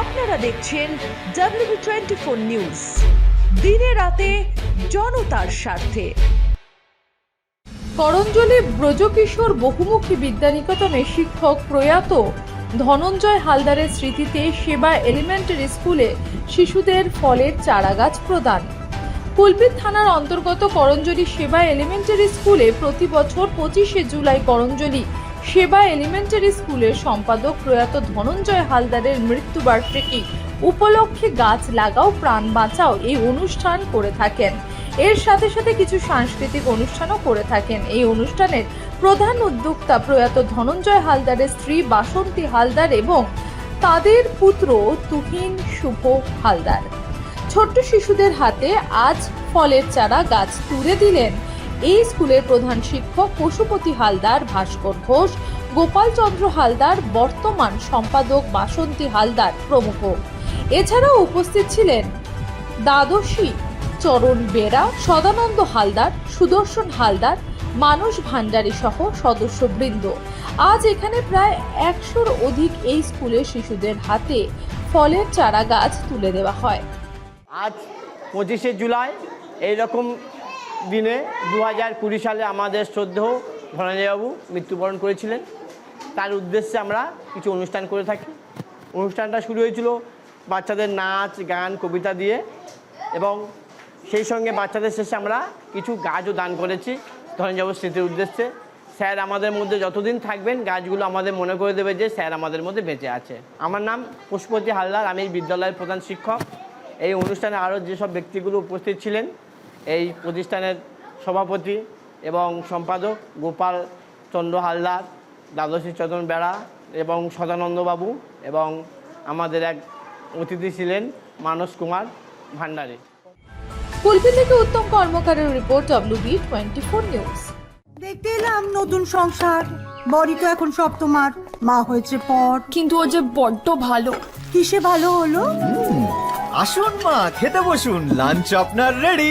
আপনারা দেখছেন W twenty four news দিনে রাতে জনতার স্বার্থে। করঞ্জলি ব্রজকিশোর বহুমুখী বিদ্যানিকেতনে শিক্ষক প্রয়াত ধনঞ্জয় হালদারের স্মৃতিতে সেবা এলিমেন্টারি স্কুলে শিশুদের ফলের চারাগাছ প্রদান। কুলপিত থানার অন্তর্গত করঞ্জলি সেবা এলিমেন্টারি স্কুলে প্রতি বছর পঁচিশে জুলাই করঞ্জলি সেবা এলিমেন্টারি স্কুলের সম্পাদক প্রয়াত ধনঞ্জয় হালদারের মৃত্যুবার্ষিকী উপলক্ষে গাছ লাগাও, প্রাণ বাঁচাও এই অনুষ্ঠান করে থাকেন। এর সাথে সাথে কিছু সাংস্কৃতিক অনুষ্ঠানও করে থাকেন। এই অনুষ্ঠানের প্রধান উদ্যোক্তা প্রয়াত ধনঞ্জয় হালদারের স্ত্রী বাসন্তী হালদার এবং তাদের পুত্র তুহিন শুভ হালদার। ছোট্ট শিশুদের হাতে আজ ফলের চারা গাছ তুলে দিলেন এই স্কুলের প্রধান শিক্ষক পশুপতি হালদার ভাস্কর ঘোষ, গোপালচন্দ্র হালদার, বর্তমান সম্পাদক বাসন্তী হালদার প্রমুখ। এছাড়াও উপস্থিত ছিলেন দ্বাদশী চরণ বেরা, সদানন্দ হালদার, সুদর্শন হালদার, মানস ভান্ডারী সহ সদস্যবৃন্দ। আজ এখানে প্রায় একশোর অধিক এই স্কুলের শিশুদের হাতে ফলের চারা গাছ তুলে দেওয়া হয়। আজ পঁচিশে জুলাই এই রকম দিনে দু হাজার কুড়ি সালে আমাদের শ্রদ্ধেয় ধনঞ্জয়বাবু মৃত্যুবরণ করেছিলেন। তার উদ্দেশ্যে আমরা কিছু অনুষ্ঠান করে থাকি। অনুষ্ঠানটা শুরু হয়েছিল বাচ্চাদের নাচ, গান, কবিতা দিয়ে এবং সেই সঙ্গে বাচ্চাদের শেষে আমরা কিছু গাছও দান করেছি ধনঞ্জয়বাবুর স্মৃতির উদ্দেশ্যে। স্যার আমাদের মধ্যে যতদিন থাকবেন গাছগুলো আমাদের মনে করে দেবে যে স্যার আমাদের মধ্যে বেঁচে আছে। আমার নাম পুষ্পতি হালদার, আমি বিদ্যালয়ের প্রধান শিক্ষক। এই অনুষ্ঠানে আরও যেসব ব্যক্তিগুলো উপস্থিত ছিলেন এই প্রতিষ্ঠানের সভাপতি এবং সম্পাদক গোপাল চন্দ্র হালদার দ্বাদশী চন্দন বেড়া এবং সদানন্দবাবু এবং আমাদের এক অতিথি ছিলেন মানস কুমার ভান্ডারী। কুলপি থেকে Uttam কর্মকারের report WB twenty four news দেখতে এলাম নতুন সংসার। বড়ি তো এখন সব তোমার। মা হয়েছে পর। কিন্তু ও যে বড্ড ভালো। কিসে ভালো হলো? আসুন মা খেতে বসুন। লাঞ্চ আপনার রেডি